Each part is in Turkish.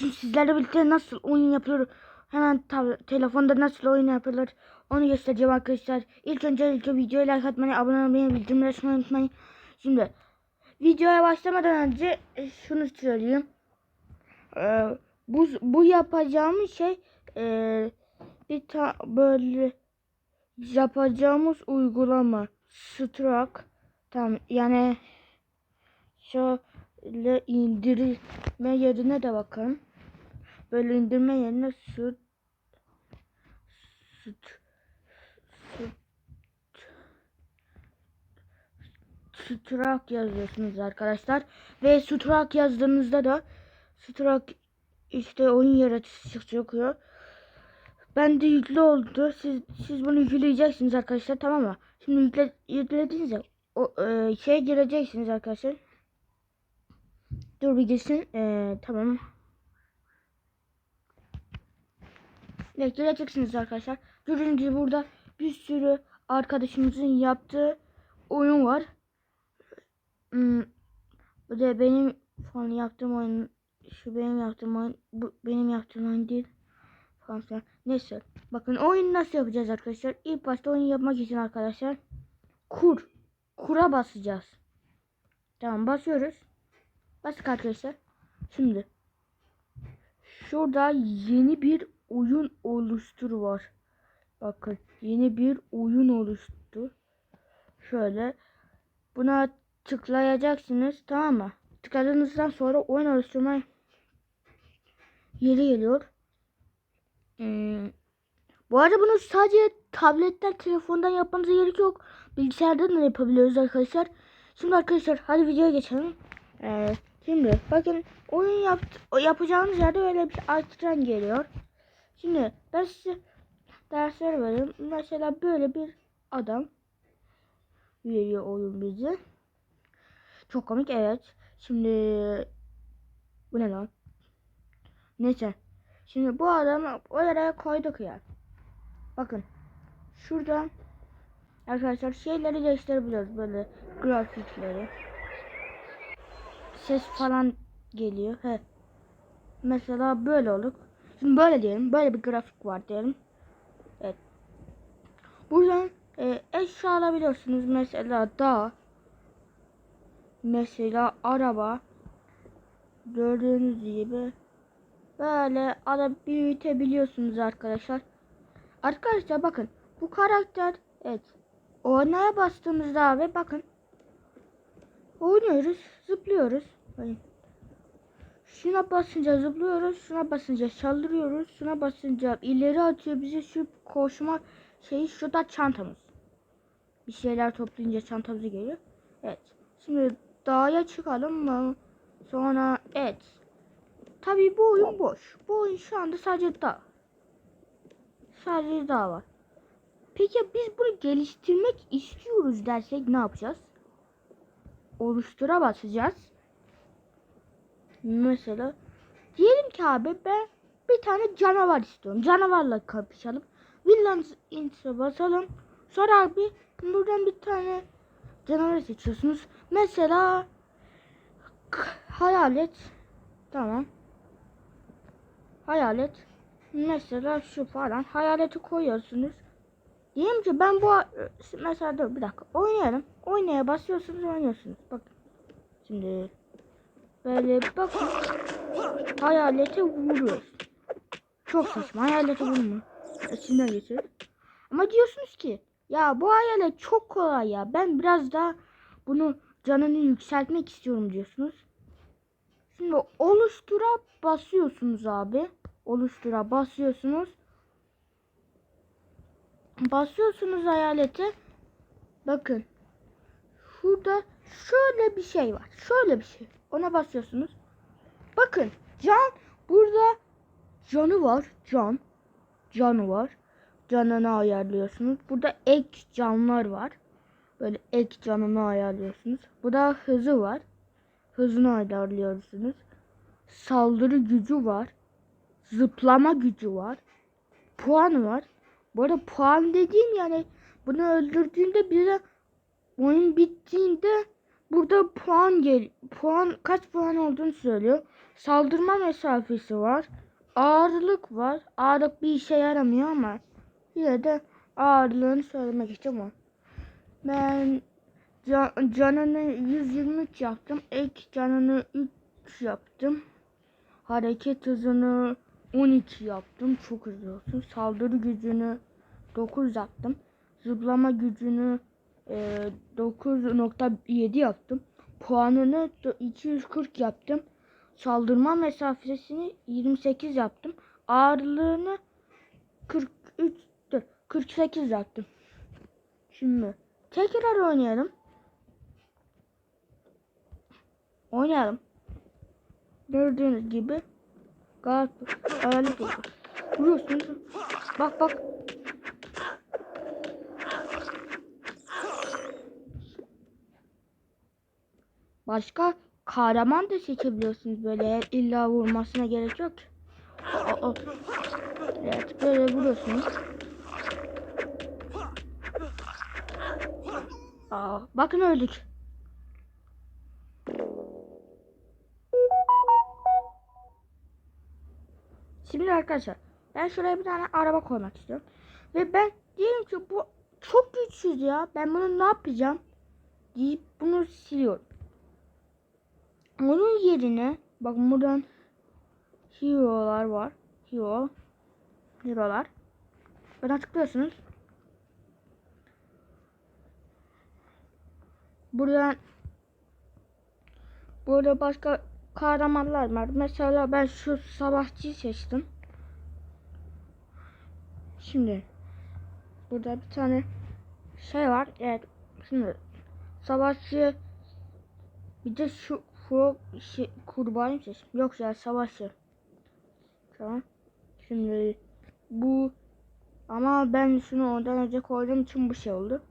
Bugün sizlerle birlikte nasıl oyun yapılır, hemen telefonda nasıl oyun yapılır onu göstereceğim arkadaşlar. İlk önce ilk videoya like atmayı, abone olmayı, bildirimleri açmayı unutmayın. Şimdi videoya başlamadan önce e, şunu söyleyeyim. Ee, bu bu yapacağımız şey e, bir ta böyle yapacağımız uygulama Struck tam yani şöyle indirme yerine de bakın. Böyle indirme yerine süt süt Struck yazıyorsunuz arkadaşlar. Ve Struck yazdığınızda da Struck işte oyun yaratıcısı çıkıyor. Ben de yüklü oldu. Siz siz bunu yükleyeceksiniz arkadaşlar tamam mı? Şimdi yükle, yüklediğinizde o e, şeye gireceksiniz arkadaşlar. Dur bir girsin. E, tamam. Evet gireceksiniz arkadaşlar. Gördüğünüz burada bir sürü arkadaşımızın yaptığı oyun var. Hmm, bu da benim falan yaptığım oyun. Şu benim yaptığım oyun. Bu benim yaptığım oyun değil. Falan filan. Neyse. Bakın oyun nasıl yapacağız arkadaşlar. İlk başta oyun yapmak için arkadaşlar. Kur. Kura basacağız. Tamam basıyoruz. Bastık arkadaşlar. Şimdi. Şurada yeni bir oyun oluştur var. Bakın yeni bir oyun oluştu. Şöyle. Buna tıklayacaksınız tamam mı? Tıkladığınızdan sonra oyun oluşturma yeri geliyor. Hmm. Bu arada bunu sadece tabletten, telefondan yapmanıza gerek yok. Bilgisayardan da yapabiliyoruz arkadaşlar. Şimdi arkadaşlar hadi videoya geçelim. Ee, şimdi bakın oyun yaptı, yapacağınız yerde öyle bir ekran geliyor. Şimdi ben size dersler vereyim. Mesela böyle bir adam veriyor oyun bize. Çok komik evet. Şimdi bu ne lan? Neyse. Şimdi bu adamı oraya koyduk ya. Bakın. Şurada arkadaşlar şeyleri değiştirebiliyoruz böyle grafikleri. Ses falan geliyor. He. Mesela böyle olur. Şimdi böyle diyelim. Böyle bir grafik var diyelim. Evet. Buradan e, eşya alabiliyorsunuz. Mesela dağ. Mesela araba. Gördüğünüz gibi böyle alıp büyütebiliyorsunuz arkadaşlar. Arkadaşlar bakın bu karakter evet oynaya bastığımızda abi bakın oynuyoruz zıplıyoruz. Bakın. Şuna basınca zıplıyoruz. Şuna basınca saldırıyoruz. Şuna basınca ileri atıyor bize şu koşma şeyi şurada çantamız. Bir şeyler toplayınca çantamıza geliyor. Evet. Şimdi dağa çıkalım mı? Sonra evet. Tabii bu oyun boş. Bu oyun şu anda sadece dağ. Sadece dağ var. Peki biz bunu geliştirmek istiyoruz dersek ne yapacağız? Oluştura basacağız. Mesela diyelim ki abi ben bir tane canavar istiyorum. Canavarla kapışalım. Villains Int'e basalım. Sonra abi buradan bir tane canavar seçiyorsunuz. Mesela hayalet. Tamam. Hayalet. Mesela şu falan. Hayaleti koyuyorsunuz. Diyelim ki ben bu mesela dur bir dakika oynayalım. Oynaya basıyorsunuz oynuyorsunuz. Bak. Şimdi böyle bakın. Hayalete vuruyoruz. Çok saçma. Hayalete vurma. İçinden geçir. Ama diyorsunuz ki ya bu hayalet çok kolay ya. Ben biraz daha bunu canını yükseltmek istiyorum diyorsunuz. Şimdi oluştura basıyorsunuz abi. Oluştura basıyorsunuz. Basıyorsunuz hayalete. Bakın. Şurada şöyle bir şey var. Şöyle bir şey. Ona basıyorsunuz. Bakın can burada canı var. Can. Canı var. Canını ayarlıyorsunuz. Burada ek canlar var. Böyle ek canını ayarlıyorsunuz. Burada hızı var. Hızını ayarlıyorsunuz. Saldırı gücü var. Zıplama gücü var. Puan var. Bu arada puan dediğim yani bunu öldürdüğünde bize oyun bittiğinde burada puan gel puan kaç puan olduğunu söylüyor. Saldırma mesafesi var. Ağırlık var. Ağırlık bir işe yaramıyor ama yine de ağırlığını söylemek için var. Ben can, canını 123 yaptım. Ek canını 3 yaptım. Hareket hızını 12 yaptım. Çok hızlı olsun. Saldırı gücünü 9 yaptım. Zıplama gücünü 9.7 yaptım. Puanını da 240 yaptım. Saldırma mesafesini 28 yaptım. Ağırlığını 43 dur, 48 yaptım. Şimdi tekrar oynayalım. Oynayalım. Gördüğünüz gibi gayet hayali buldu. Vuruyorsunuz. Bak bak. Başka kahraman da seçebiliyorsunuz böyle illa vurmasına gerek yok. Aa, aa. Evet böyle vuruyorsunuz. Aa, bakın öldük. Şimdi arkadaşlar ben şuraya bir tane araba koymak istiyorum. Ve ben diyelim ki bu çok güçsüz ya. Ben bunu ne yapacağım? Deyip bunu siliyorum. Onun yerine bak buradan hero'lar var. Hero. Hero'lar. Bana tıklıyorsunuz. Buradan burada başka kahramanlar var. Mesela ben şu savaşçıyı seçtim. Şimdi burada bir tane şey var. Evet. Şimdi savaşçı bir de şu frog şey, kurbanı seçtim. Yok ya savaşçı. Tamam. Şimdi bu ama ben şunu ondan önce koyduğum için bu şey oldu.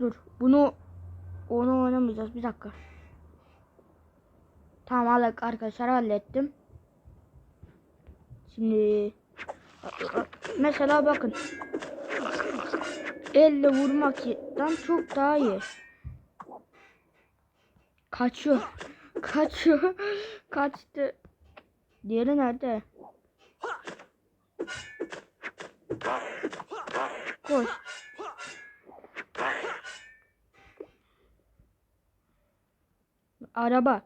Dur. Bunu onu oynamayacağız. Bir dakika. Tamam arkadaşlar hallettim. Şimdi mesela bakın. Elle vurmaktan çok daha iyi. Kaçıyor. Kaçıyor. Kaçtı. Diğeri nerede? Koş. Araba.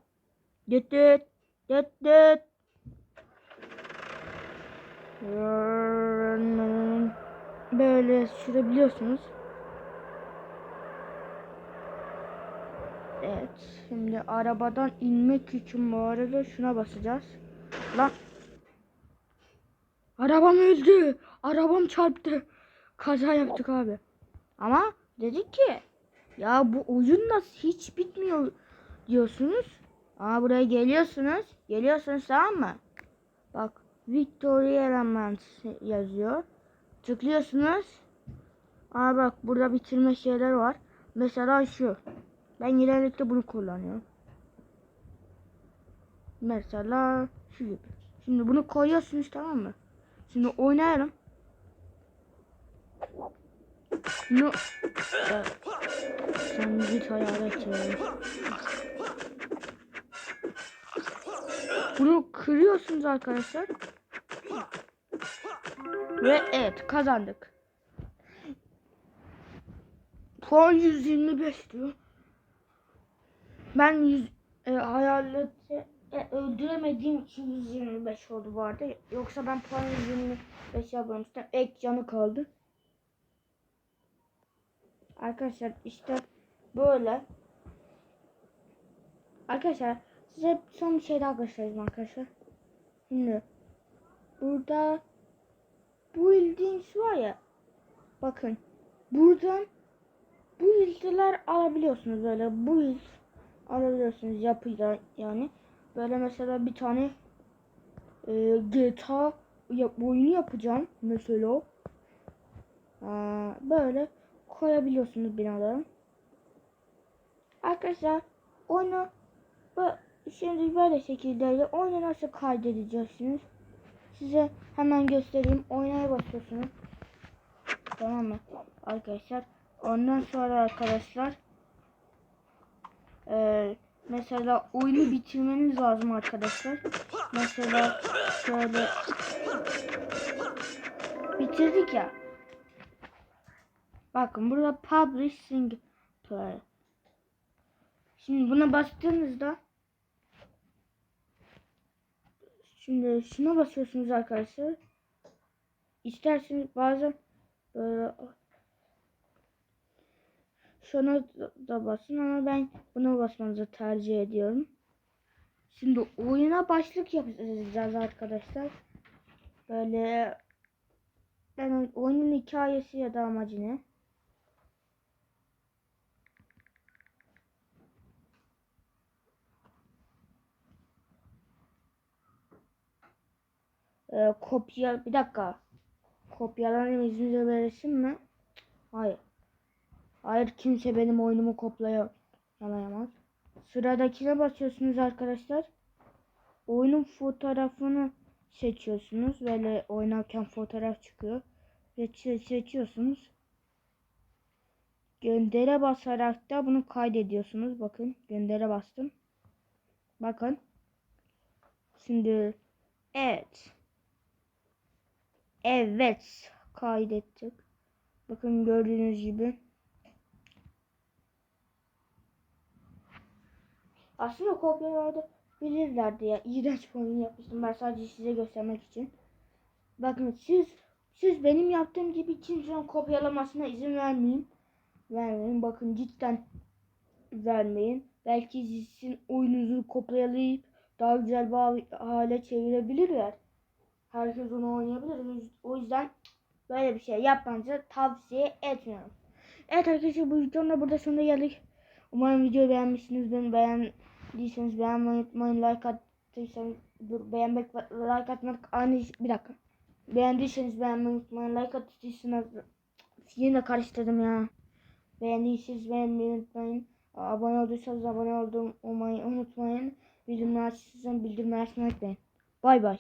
Düt düt. Düt düt. Böyle sürebiliyorsunuz. Evet. Şimdi arabadan inmek için bu arada şuna basacağız. Lan. Arabam öldü. Arabam çarptı. Kaza yaptık abi. Ama dedik ki ya bu oyun nasıl hiç bitmiyor diyorsunuz. Aa buraya geliyorsunuz. Geliyorsunuz tamam mı? Bak Victory Elements yazıyor. Tıklıyorsunuz. Aa bak burada bitirme şeyler var. Mesela şu. Ben genellikle bunu kullanıyorum. Mesela şu gibi. Şimdi bunu koyuyorsunuz tamam mı? Şimdi oynayalım. Evet. sen git hayalet ya. Bunu kırıyorsunuz arkadaşlar. Ve evet kazandık. Puan 125 diyor. Ben 100 e, hayaleti e, öldüremediğim için 125 oldu bu arada. Yoksa ben puan 125 yapmıştım. Ek canı kaldı. Arkadaşlar işte böyle. Arkadaşlar size son bir şey daha göstereyim arkadaşlar. Şimdi burada bu ilginç var ya. Bakın buradan bu ilgiler alabiliyorsunuz böyle bu il alabiliyorsunuz yapıyla yani. Böyle mesela bir tane e, GTA yap, oyunu yapacağım mesela. Aa, böyle koyabiliyorsunuz binalara. Arkadaşlar oyunu şimdi böyle şekilde oyunu nasıl kaydedeceksiniz? Size hemen göstereyim. Oynaya basıyorsunuz. Tamam mı? Arkadaşlar ondan sonra arkadaşlar Ee, mesela oyunu bitirmeniz lazım arkadaşlar. Mesela şöyle bitirdik ya. Bakın burada publish single player. Şimdi buna bastığınızda Şimdi şuna basıyorsunuz arkadaşlar. İsterseniz bazen böyle şuna da basın ama ben buna basmanızı tercih ediyorum. Şimdi oyuna başlık yapacağız arkadaşlar. Böyle ben oyunun hikayesi ya da amacı ne? Ee, kopya bir dakika. Kopyalanayım izin verirsin mi? Hayır. Hayır kimse benim oyunumu kopyalayamaz. Sıradakine basıyorsunuz arkadaşlar. Oyunun fotoğrafını seçiyorsunuz. Böyle oynarken fotoğraf çıkıyor. Ve se- seçiyorsunuz. Göndere basarak da bunu kaydediyorsunuz. Bakın göndere bastım. Bakın. Şimdi evet. Evet kaydettik. Bakın gördüğünüz gibi. Aslında kopyalarda bilirlerdi ya. İğrenç bir oyun yapmıştım. Ben sadece size göstermek için. Bakın siz siz benim yaptığım gibi kimsenin kopyalamasına izin vermeyin. Vermeyin. Bakın cidden vermeyin. Belki sizin oyununuzu kopyalayıp daha güzel bir hal- hale çevirebilirler. Herkes onu oynayabilir. O yüzden böyle bir şey yapmanızı tavsiye etmiyorum. Evet arkadaşlar bu videonun da burada sonuna geldik. Umarım videoyu beğenmişsiniz. Beni beğendiyseniz beğenmeyi unutmayın. Like attıysanız dur beğenmek like atmak aynı bir dakika. Beğendiyseniz beğenmeyi unutmayın. Like attıysanız yine karıştırdım ya. Beğendiyseniz beğenmeyi unutmayın. Abone olduysanız abone olmayı unutmayın. Bildirimleri açarsanız bildirimleri açmayı unutmayın. Bay bay.